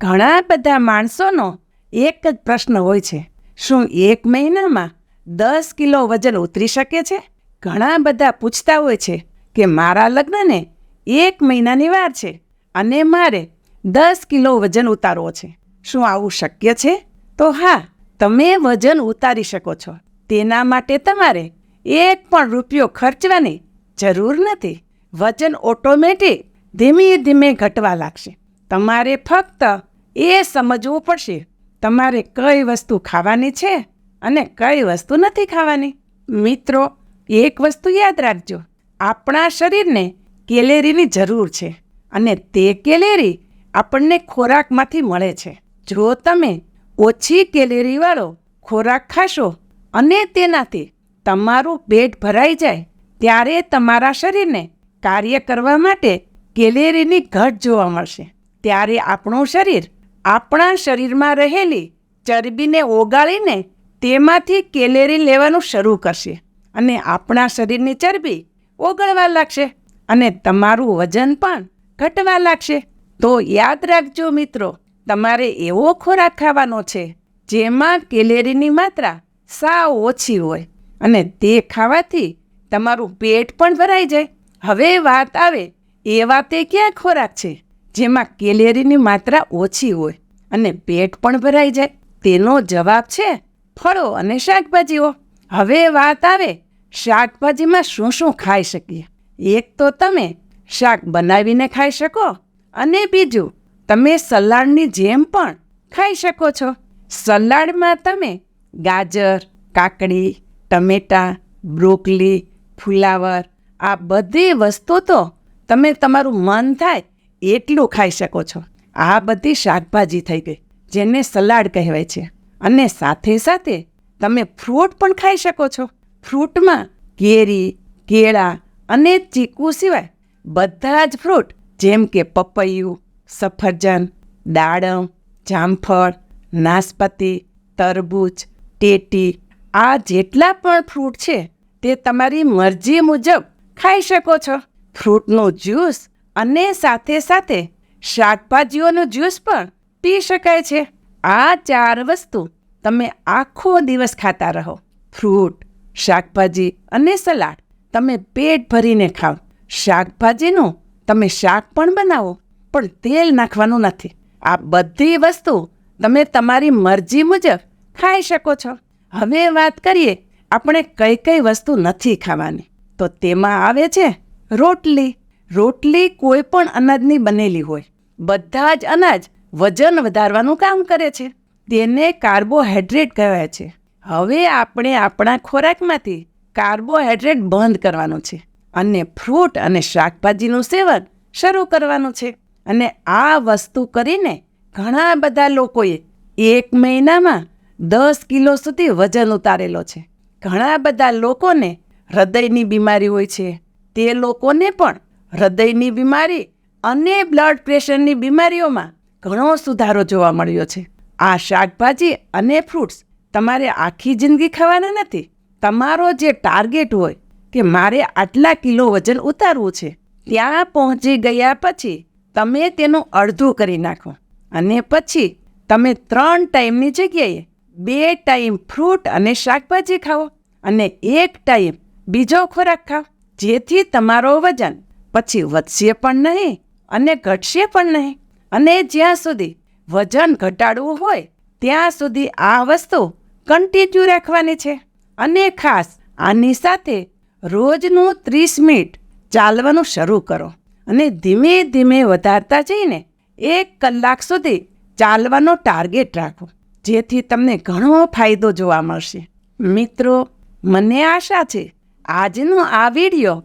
ઘણા બધા માણસોનો એક જ પ્રશ્ન હોય છે. શું એક મહિનામાં દસ કિલો વજન ઉતરી શકે છે? ઘણા બધા પૂછતા હોય છે કે મારા લગ્નને એક મહિનાની વાર છે અને મારે દસ કિલો વજન ઉતારવો છે. શું આવું શક્ય છે? તો હા, તમે વજન ઉતારી શકો છો. તેના માટે તમારે એક પણ રૂપિયો ખર્ચવાની જરૂર નથી. વજન ઓટોમેટિક ધીમે ધીમે ઘટવા લાગશે. તમારે ફક્ત એ સમજવું પડશે, તમારે કઈ વસ્તુ ખાવાની છે અને કઈ વસ્તુ નથી ખાવાની. મિત્રો, એક વસ્તુ યાદ રાખજો, આપણા શરીરને કેલેરીની જરૂર છે અને તે કેલેરી આપણને ખોરાકમાંથી મળે છે. જો તમે ઓછી કેલેરીવાળો ખોરાક ખાશો અને તેનાથી તમારું પેટ ભરાઈ જાય, ત્યારે તમારા શરીરને કાર્ય કરવા માટે કેલેરીની ઘટ જોવા મળશે. ત્યારે આપણું શરીર આપણા શરીરમાં રહેલી ચરબીને ઓગાળીને તેમાંથી કેલેરી લેવાનું શરૂ કરશે અને આપણા શરીરની ચરબી ઓગળવા લાગશે અને તમારું વજન પણ ઘટવા લાગશે. તો યાદ રાખજો મિત્રો, તમારે એવો ખોરાક ખાવાનો છે જેમાં કેલેરીની માત્રા સાવ ઓછી હોય અને તે ખાવાથી તમારું પેટ પણ ભરાઈ જાય. હવે વાત આવે એવા તે ક્યાં ખોરાક છે? જેમાં કેલેરીની માત્રા ઓછી હોય અને પેટ પણ ભરાઈ જાય. તેનો જવાબ છે ફળો અને શાકભાજીઓ. હવે વાત આવે શાકભાજીમાં શું શું ખાઈ શકીએ. એક તો તમે શાક બનાવીને ખાઈ શકો અને બીજું તમે સલાડની જેમ પણ ખાઈ શકો છો. સલાડમાં તમે ગાજર, કાકડી, ટમેટાં, બ્રોકલી, ફુલાવર આ બધી વસ્તુ તો તમે તમારું મન થાય એટલું ખાઈ શકો છો. આ બધી શાકભાજી થઈ ગઈ, જેને સલાડ કહેવાય છે. અને સાથે સાથે તમે ફ્રૂટ પણ ખાઈ શકો છો. ફ્રૂટમાં કેરી, કેળા અને ચીકુ સિવાય બધા જ ફ્રૂટ, જેમ કે પપૈયું, સફરજન, દાડમ, જામફળ, નાસપતી, તરબૂચ, ટેટી, આ જેટલા પણ ફ્રૂટ છે, તે તમારી મરજી મુજબ ખાઈ શકો છો. ફ્રૂટનું જ્યુસ અને સાથે સાથે શાકભાજીઓનું જ્યુસ પણ પી શકાય છે. આ ચાર વસ્તુ તમે આખો દિવસ ખાતા રહો. ફ્રૂટ, શાકભાજી અને સલાડ તમે પેટ ભરીને ખાઓ શાકભાજીનું તમે શાક પણ બનાવો, પણ તેલ નાખવાનું નથી. આ બધી વસ્તુ તમે તમારી મરજી મુજબ ખાઈ શકો છો. હવે વાત કરીએ, આપણે કઈ કઈ વસ્તુ નથી ખાવાની. તો તેમાં આવે છે રોટલી. રોટલી કોઈ પણ અનાજની બનેલી હોય. બધા જ અનાજ વજન વધારવાનું કામ કરે છે. તેને કાર્બોહાઈડ્રેટ કહેવાય છે. હવે આપણે આપણા ખોરાકમાંથી કાર્બોહાઈડ્રેટ બંધ કરવાનું છે અને ફ્રૂટ અને શાકભાજીનું સેવન શરૂ કરવાનું છે. અને આ વસ્તુ કરીને ઘણા બધા લોકોએ એક મહિનામાં દસ કિલો સુધી વજન ઉતારેલો છે. ઘણા બધા લોકોને હૃદયની બીમારી હોય છે. તે લોકોને પણ હૃદયની બીમારી અને બ્લડ પ્રેશરની બીમારીઓમાં ઘણો સુધારો જોવા મળ્યો છે. આ શાકભાજી અને ફ્રૂટ્સ તમારે આખી જિંદગી ખાવાના નથી. તમારો જે ટાર્ગેટ હોય કે મારે આટલા કિલો વજન ઉતારવું છે, ત્યાં પહોંચી ગયા પછી તમે તેનું અડધું કરી નાખો. અને પછી તમે ત્રણ ટાઈમની જગ્યાએ બે ટાઈમ ફ્રૂટ અને શાકભાજી ખાઓ અને એક ટાઈમ બીજો ખોરાક ખાઓ, જેથી તમારો વજન પછી વધશે પણ નહીં અને ઘટશે પણ નહીં. અને જ્યાં સુધી વજન ઘટાડવું હોય, ત્યાં સુધી આ વસ્તુ કન્ટિન્યુ રાખવાની છે. અને ખાસ, આની સાથે રોજનું ત્રીસ મિનિટ ચાલવાનું શરૂ કરો. અને ધીમે ધીમે વધારતા જઈને એક કલાક સુધી ચાલવાનો ટાર્ગેટ રાખો, જેથી તમને ઘણો ફાયદો જોવા મળશે. મિત્રો, મને આશા છે, આજનો આ વીડિયો